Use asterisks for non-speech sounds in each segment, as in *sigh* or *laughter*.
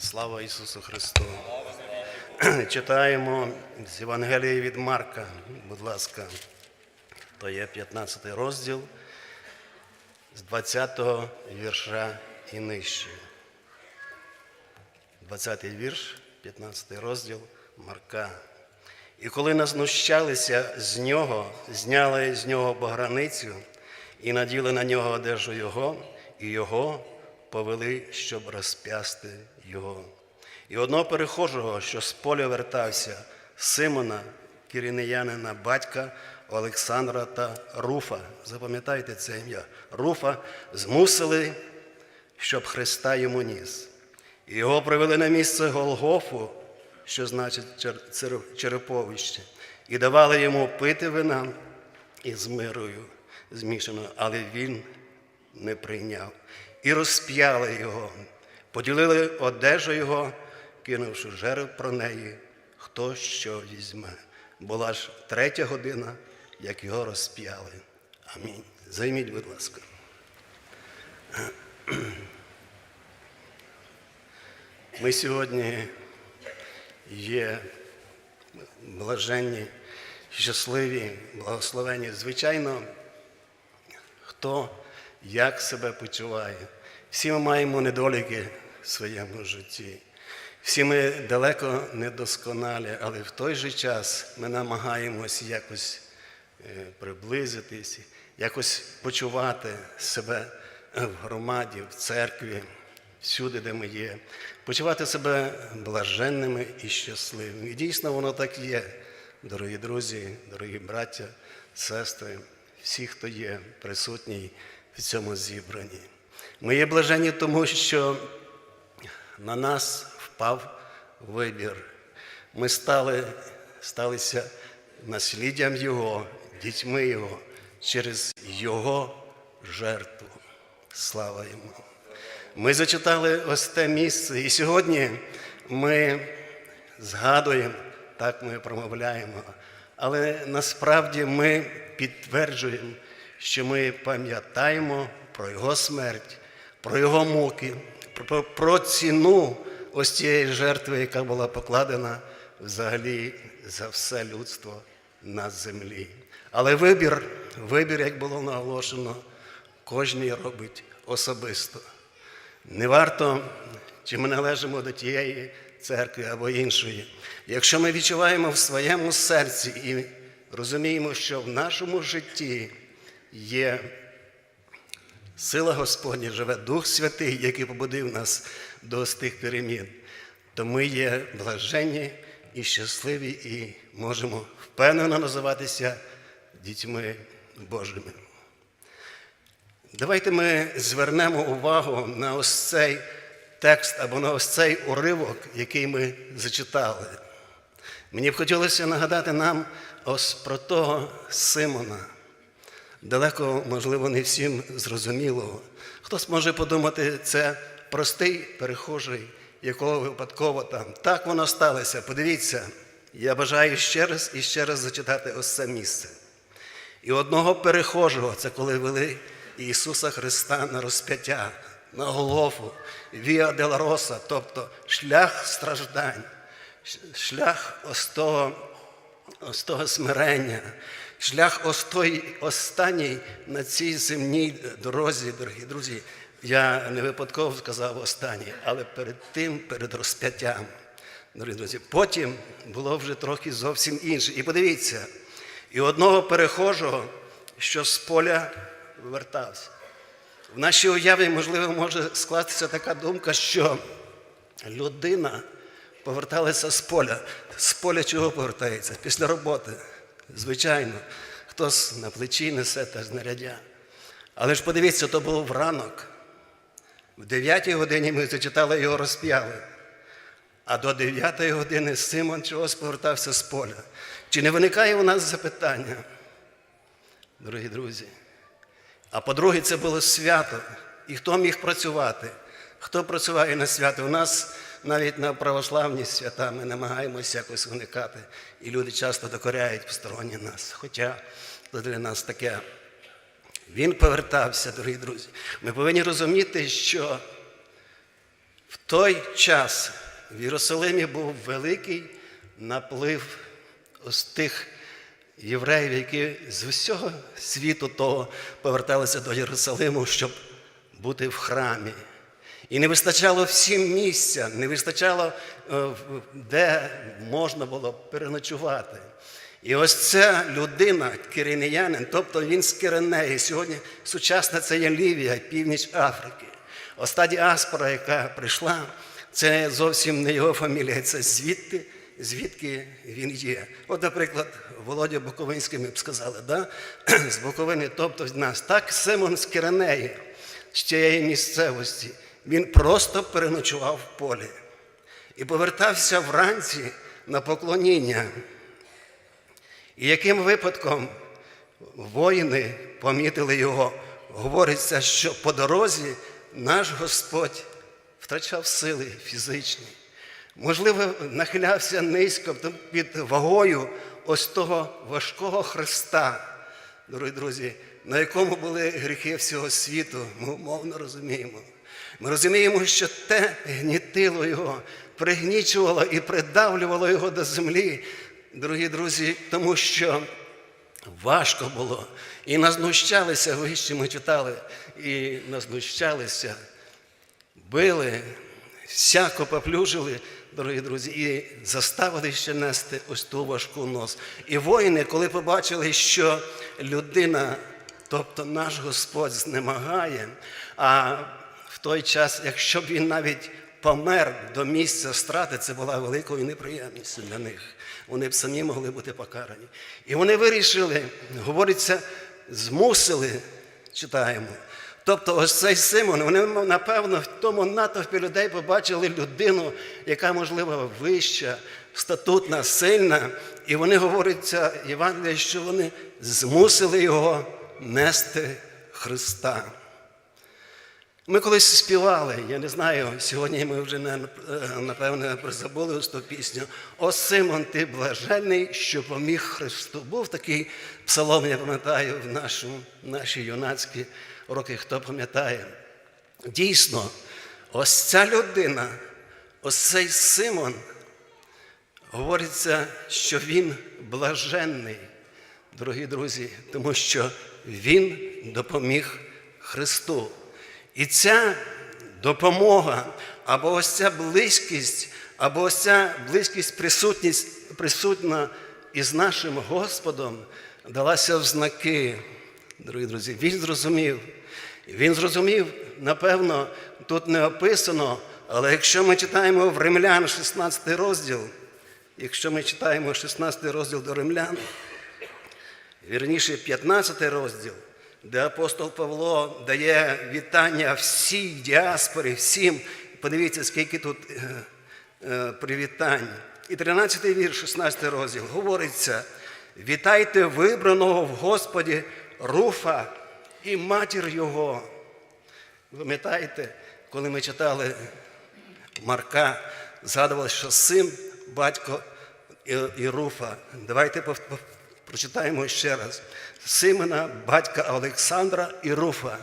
Слава Ісусу Христу! *clears throat* Читаємо з Євангелії від Марка, будь ласка, то є 15 розділ з 20 го вірша і нижче. 20-й вірш, 15 й розділ Марка. І коли назнущалися з нього, зняли з нього баграницю і наділи на нього одежу його, і його повели, щоб розп'ясти його. І одного перехожого, що з поля вертався, Симона, кірінеянина, батька Олександра та Руфа, запам'ятайте це ім'я, Руфа, змусили, щоб Христа йому ніс. І його привели на місце Голгофу, що значить череповище, і давали йому пити вина із мирою змішаною, але він не прийняв. І розп'яли його, поділили одежу його, кинувши жереб про неї, хто що візьме. Була ж третя година, як його розп'яли. Амінь. Займіть, будь ласка. *clears throat* Ми сьогодні є блаженні, щасливі, благословені. Звичайно, хто як себе почуває. Всі ми маємо недоліки в своєму житті. Всі ми далеко недосконалі, але в той же час ми намагаємось якось е, приблизитись, якось почувати себе в громаді, в церкві, всюди, де ми є, почувати себе блаженними і щасливими. І дійсно воно так є, дорогі друзі, дорогі браття, сестри, всі, хто є присутній в цьому зібранні. Ми є блаженні тому, що на нас впав вибір. Ми стали, сталися насліддям Його, дітьми Його через Його жертву. Слава Йому. Ми зачитали ось те місце, і сьогодні ми згадуємо, так ми промовляємо, але насправді ми підтверджуємо, що ми пам'ятаємо про Його смерть, про Його муки, про, про ціну ось цієї жертви, яка була покладена взагалі за все людство на землі. Але вибір, вибір, як було наголошено, кожен робить особисто. Не варто, чи ми належимо до тієї церкви або іншої. Якщо ми відчуваємо в своєму серці і розуміємо, що в нашому житті є сила Господня, живе Дух Святий, який побудив нас до тих перемін, то ми є блаженні і щасливі, і можемо впевнено називатися дітьми Божими. Давайте ми звернемо увагу на ось цей текст або на ось цей уривок, який ми зачитали. Мені б хотілося нагадати нам ось про того Симона. Далеко, можливо, не всім зрозумілого. Хтось може подумати, це простий перехожий, якого випадково там. Так воно сталося. Подивіться, я бажаю ще раз і ще раз зачитати ось це місце. І одного перехожого, це коли вели Ісуса Христа на розп'яття, на Голгофу, Віа Делароса, тобто шлях страждань, шлях ось того, ось того смирення, шлях останній на цій земній дорозі, дорогі друзі. Я не випадково сказав останній, але перед тим, перед розп'яттям, дорогі друзі, потім було вже трохи зовсім інше. І подивіться, і одного перехожого, що з поля вертався. В нашій уяві, можливо, може скластися така думка, що людина поверталася з поля. З поля чого повертається? Після роботи. Звичайно, хтось на плечі несе та знаряддя. Але ж подивіться, то було вранок. В 9 годині ми зачитали його розп'яли. А до 9 години Симон чогось повертався з поля. Чи не виникає у нас запитання, дорогі друзі? А по-друге, це було свято. І хто міг працювати? Хто працюває на свято? У нас навіть на православні свята ми намагаємося якось уникати. І люди часто докоряють посторонні нас. Хоча це для нас таке. Він повертався, дорогі друзі. Ми повинні розуміти, що В той час в Єрусалимі був великий наплив ось тих євреїв, які з усього світу того поверталися до Єрусалиму, щоб бути в храмі. І не вистачало всім місця, не вистачало, е, де можна було переночувати. І ось ця людина, киринеянин, тобто він з Киренеї, сьогодні сучасна це є Лівія, північ Африки. Оста діаспора, яка прийшла, це зовсім не його фамілія, це звідти, звідки він є. От, наприклад, Володя Буковинський ми б сказали, да? *clears throat* з Буковини, тобто з нас. Так Симон з Киренеї, з тієї місцевості, він просто переночував в полі і повертався вранці на поклоніння. І яким випадком воїни помітили його, говориться, що по дорозі наш Господь втрачав сили фізичні. Можливо, нахилявся низько під вагою ось того важкого Христа, дорогі друзі, на якому були гріхи всього світу, ми умовно розуміємо. Ми розуміємо, що те гнітило його, пригнічувало і придавлювало його до землі, дорогі друзі, тому що важко було. І назнущалися, ви ще ми читали, і назнущалися, били, всяко поплюжили, дорогі друзі, і заставили ще нести ось ту важку нос. І воїни, коли побачили, що людина, тобто наш Господь, знемагає, а в той час, якщо б він навіть помер до місця страти, це була великою неприємністю для них. Вони б самі могли бути покарані. І вони вирішили, говориться, змусили, читаємо. Тобто, ось цей Симон, вони, напевно, в тому натовпі людей побачили людину, яка, можливо, вища, статутна, сильна. І вони говориться, Євангелія, що вони змусили його нести Христа. Ми колись співали, я не знаю, сьогодні ми вже напевне забули ось ту пісню. О Симон, ти блаженний, що поміг Христу. Був такий псалом, я пам'ятаю, в нашому, наші юнацькі роки, хто пам'ятає. Дійсно, ось ця людина, ось цей Симон, говориться, що він блаженний, дорогі друзі, тому що він допоміг Христу. І ця допомога, або ось ця близькість, або ось ця близькість, присутність присутня із нашим Господом далася в знаки, дорогі друзі. Він зрозумів. Він зрозумів, напевно, тут не описано, але якщо ми читаємо в Римлян 16 розділ, якщо ми читаємо 16 розділ до Римлян, вірніше 15 розділ, де апостол Павло дає вітання всій діаспорі, всім. Подивіться, скільки тут е, е, привітань. І 13 вірш, 16 розділ говориться: вітайте вибраного в Господі Руфа і матір його. Пам'ятаєте, коли ми читали Марка, згадували, що син, батько і Руфа. Давайте прочитаємо ще раз. Симона, батька Олександра і Руфа.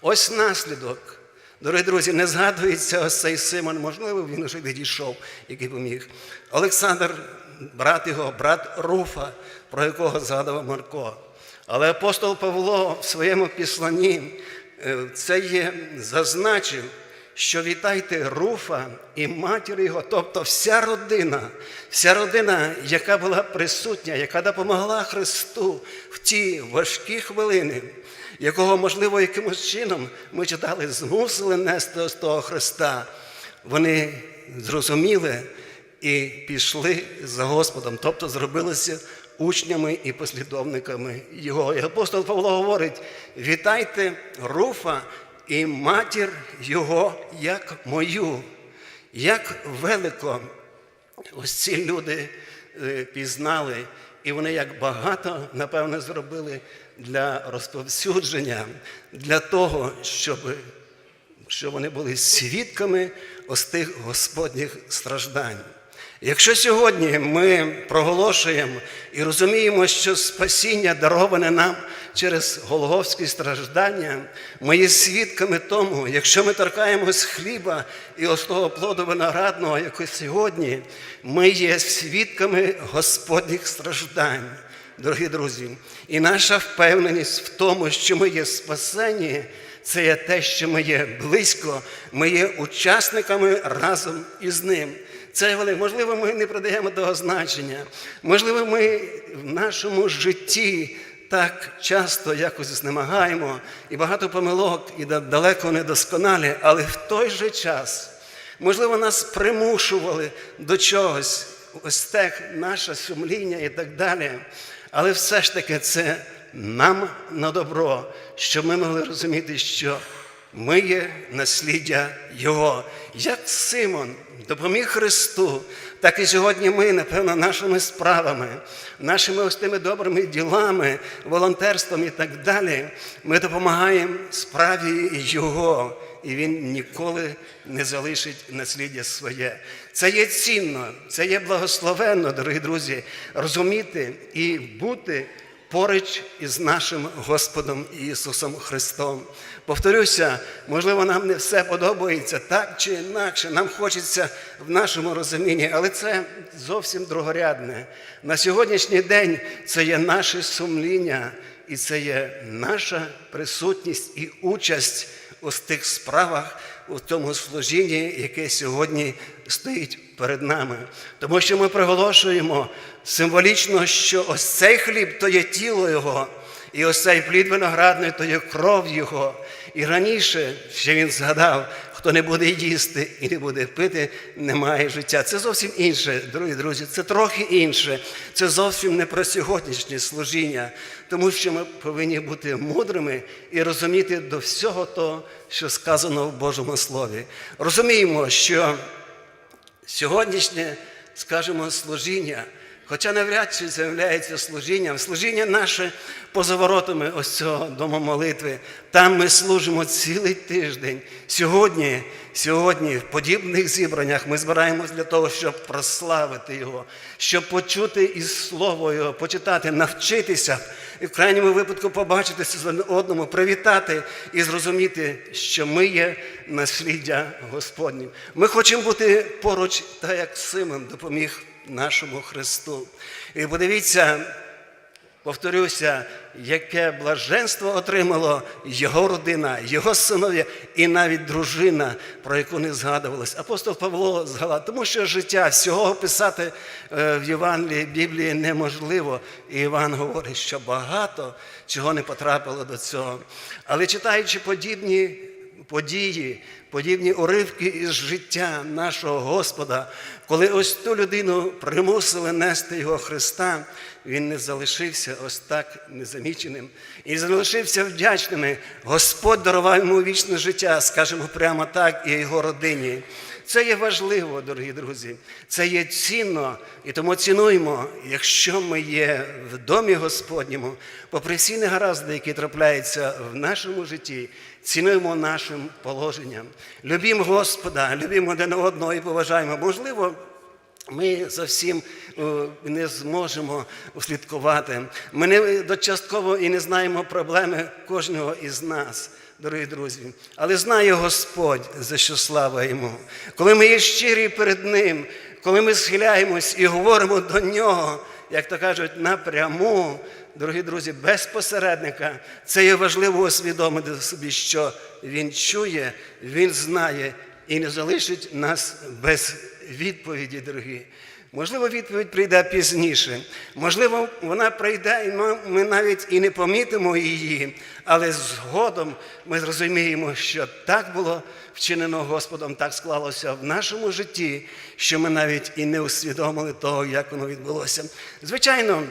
Ось наслідок. Дорогі друзі, не згадується ось цей Симон, можливо, він вже відійшов, який поміг. Олександр, брат його, брат Руфа, про якого згадував Марко. Але апостол Павло в своєму післанні це є зазначив, що вітайте Руфа і матір його, тобто вся родина, вся родина, яка була присутня, яка допомогла Христу в ті важкі хвилини, якого, можливо, якимось чином ми читали, змусили нести з того Христа. Вони зрозуміли і пішли за Господом, тобто зробилися учнями і послідовниками Його. І апостол Павло говорить: вітайте Руфа і матір Його як мою, як велико ось ці люди е, пізнали, і вони як багато, напевно, зробили для розповсюдження, для того, щоб, щоб вони були свідками ось тих Господніх страждань. Якщо сьогодні ми проголошуємо і розуміємо, що спасіння дароване нам через Голговські страждання. Ми є свідками тому, якщо ми торкаємось хліба і ось того плоду виноградного, як і сьогодні, ми є свідками Господніх страждань. Дорогі друзі, і наша впевненість в тому, що ми є спасені, це є те, що ми є близько, ми є учасниками разом із ним. Це велике. Можливо, ми не придаємо того значення. Можливо, ми в нашому житті так часто якось знемагаємо, і багато помилок, і далеко недосконалі, але в той же час, можливо, нас примушували до чогось, ось так наше сумління і так далі. Але все ж таки це нам на добро, щоб ми могли розуміти, що ми є насліддя Його. Як Симон допоміг Христу, так і сьогодні ми, напевно, нашими справами, нашими ось тими добрими ділами, волонтерством і так далі, ми допомагаємо справі Його. І він ніколи не залишить насліддя своє. Це є цінно, це є благословенно, дорогі друзі, розуміти і бути поруч із нашим Господом Ісусом Христом. Повторюся, можливо, нам не все подобається так чи інакше. Нам хочеться в нашому розумінні, але це зовсім другорядне. На сьогоднішній день це є наше сумління, і це є наша присутність і участь у тих справах, у тому служінні, яке сьогодні стоїть перед нами. Тому що ми проголошуємо символічно, що ось цей хліб то є тіло Його, і ось цей плід виноградний то є кров Його. І раніше ще він згадав, хто не буде їсти і не буде пити, не має життя. Це зовсім інше, дорогі друзі, це трохи інше. Це зовсім не про сьогоднішнє служіння, тому що ми повинні бути мудрими і розуміти до всього того, що сказано в Божому Слові. Розуміємо, що сьогоднішнє, скажімо, служіння. Хоча навряд чи з'являється служінням, служіння наше поза воротами ось цього дому молитви. Там ми служимо цілий тиждень. Сьогодні, сьогодні, в подібних зібраннях ми збираємось для того, щоб прославити Його, щоб почути із Слово Його, почитати, навчитися і в крайньому випадку побачитися з одному, привітати і зрозуміти, що ми є насліддя Господнім. Ми хочемо бути поруч, так як Симон допоміг нашому Христу. І подивіться, повторюся, яке блаженство отримало його родина, його синов'я і навіть дружина, про яку не згадувалось. Апостол Павло згадав, тому що життя всього описати е, в Євангелії Біблії неможливо. І Іван говорить, що багато чого не потрапило до цього. Але читаючи подібні події, подібні уривки із життя нашого Господа, коли ось ту людину примусили нести його Христа, він не залишився ось так незаміченим і залишився вдячними. Господь дарував йому вічне життя, скажімо прямо так, і його родині. Це є важливо, дорогі друзі, це є цінно, і тому цінуємо, якщо ми є в домі Господньому, попри всі негаразди, які трапляються в нашому житті, цінуємо нашим положенням. Любімо Господа, любімо один одного і поважаємо. Можливо, ми зовсім не зможемо услідкувати. Ми не дочастково і не знаємо проблеми кожного із нас дорогі друзі. Але знає Господь, за що слава йому. Коли ми є щирі перед Ним, коли ми схиляємось і говоримо до Нього, як то кажуть, напряму, дорогі друзі, без посередника, це є важливо усвідомити собі, що Він чує, Він знає і не залишить нас без відповіді, дорогі. Можливо, відповідь прийде пізніше. Можливо, вона прийде, і ми навіть і не помітимо її, але згодом ми зрозуміємо, що так було вчинено Господом, так склалося в нашому житті, що ми навіть і не усвідомили того, як воно відбулося. Звичайно,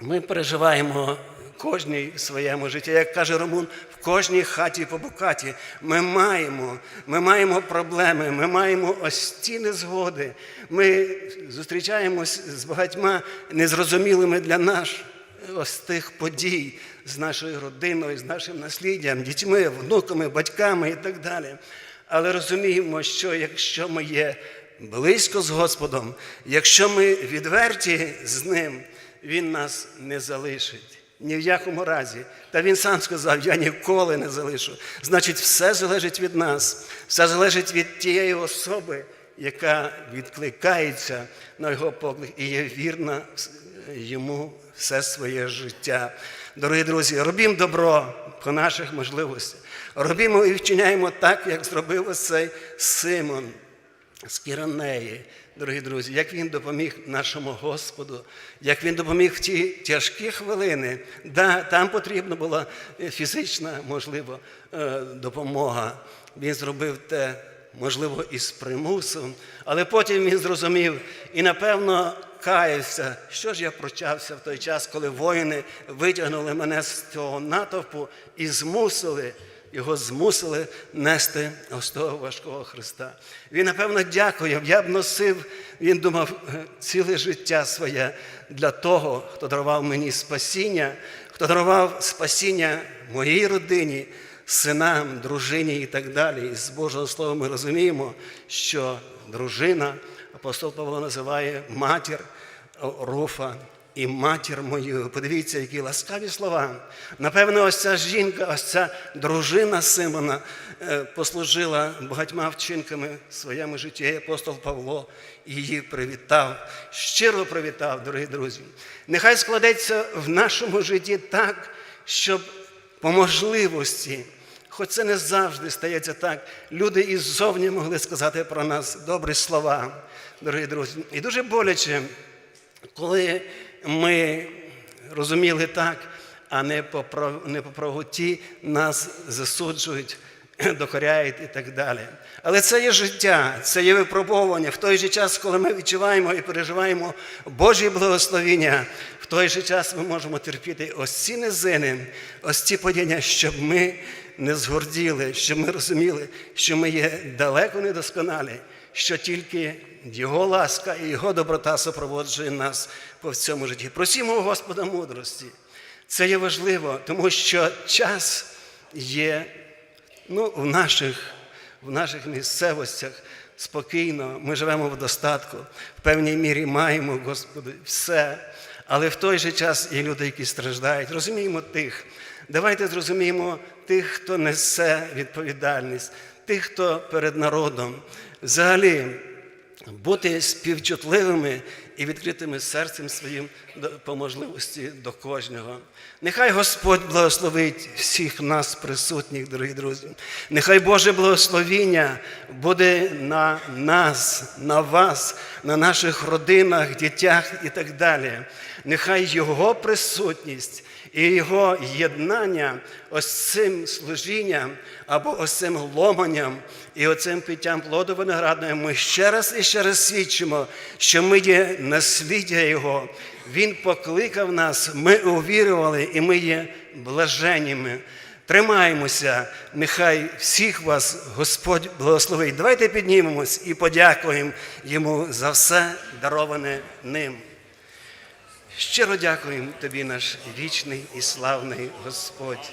ми переживаємо кожній своєму житті, як каже Ромун, в кожній хаті по букаті ми маємо, ми маємо проблеми, ми маємо ось ці незгоди. Ми зустрічаємось з багатьма незрозумілими для нас ось тих подій з нашою родиною, з нашим насліддям, дітьми, внуками, батьками і так далі. Але розуміємо, що якщо ми є близько з Господом, якщо ми відверті з Ним, Він нас не залишить Ні в якому разі. Та він сам сказав: я ніколи не залишу. Значить, все залежить від нас, все залежить від тієї особи, яка відкликається на його поклик і є вірна йому все своє життя. Дорогі друзі, робімо добро по наших можливостях. Робімо і вчиняємо так, як зробив ось цей Симон з Кіранеї, дорогі друзі, як він допоміг нашому Господу, як він допоміг в ті тяжкі хвилини. Да, там потрібна була фізична, можливо, е, допомога. Він зробив те, можливо, із примусом, але потім він зрозумів і, напевно, каявся, що ж я прочався в той час, коли воїни витягнули мене з цього натовпу і змусили його змусили нести ось того важкого Христа. Він, напевно, дякує. Я б носив, він думав, е, ціле життя своє для того, хто дарував мені спасіння, хто дарував спасіння моїй родині, синам, дружині і так далі. І з Божого Слова ми розуміємо, що дружина, апостол Павло називає матір Руфа і матір мою. Подивіться, які ласкаві слова. Напевно, ось ця жінка, ось ця дружина Симона е, послужила багатьма вчинками в своєму житті. Апостол Павло її привітав, щиро привітав, дорогі друзі. Нехай складеться в нашому житті так, щоб по можливості. Хоч це не завжди стається так. Люди іззовні могли сказати про нас добрі слова, дорогі друзі. І дуже боляче, коли ми розуміли так, а не по, не по правоті нас засуджують, *clears throat* докоряють і так далі. Але це є життя, це є випробовування. В той же час, коли ми відчуваємо і переживаємо Божі благословіння, в той же час ми можемо терпіти ось ці низини, ось ці падіння, щоб ми не згорділи, щоб ми розуміли, що ми є далеко недосконалі, що тільки Його ласка і Його доброта супроводжує нас по всьому житті. Просімо Господа мудрості. Це є важливо, тому що час є ну, в, наших, в наших місцевостях спокійно. Ми живемо в достатку, в певній мірі маємо, Господи, все. Але в той же час є люди, які страждають. Розуміємо тих. Давайте зрозуміємо тих, хто несе відповідальність, тих, хто перед народом. Взагалі, бути співчутливими і відкритими серцем своїм по можливості до кожного. Нехай Господь благословить всіх нас, присутніх, дорогі друзі. Нехай Боже благословіння буде на нас, на вас, на наших родинах, дітях і так далі. Нехай Його присутність і Його єднання ось цим служінням або ось цим ломанням і оцим питтям плоду виноградної ми ще раз і ще раз свідчимо, що ми є насліддя Його. Він покликав нас, ми увірували, і ми є блаженніми. Тримаємося, нехай всіх вас Господь благословить. Давайте піднімемось і подякуємо Йому за все дароване ним. Щиро дякуємо Тобі, наш вічний і славний Господь.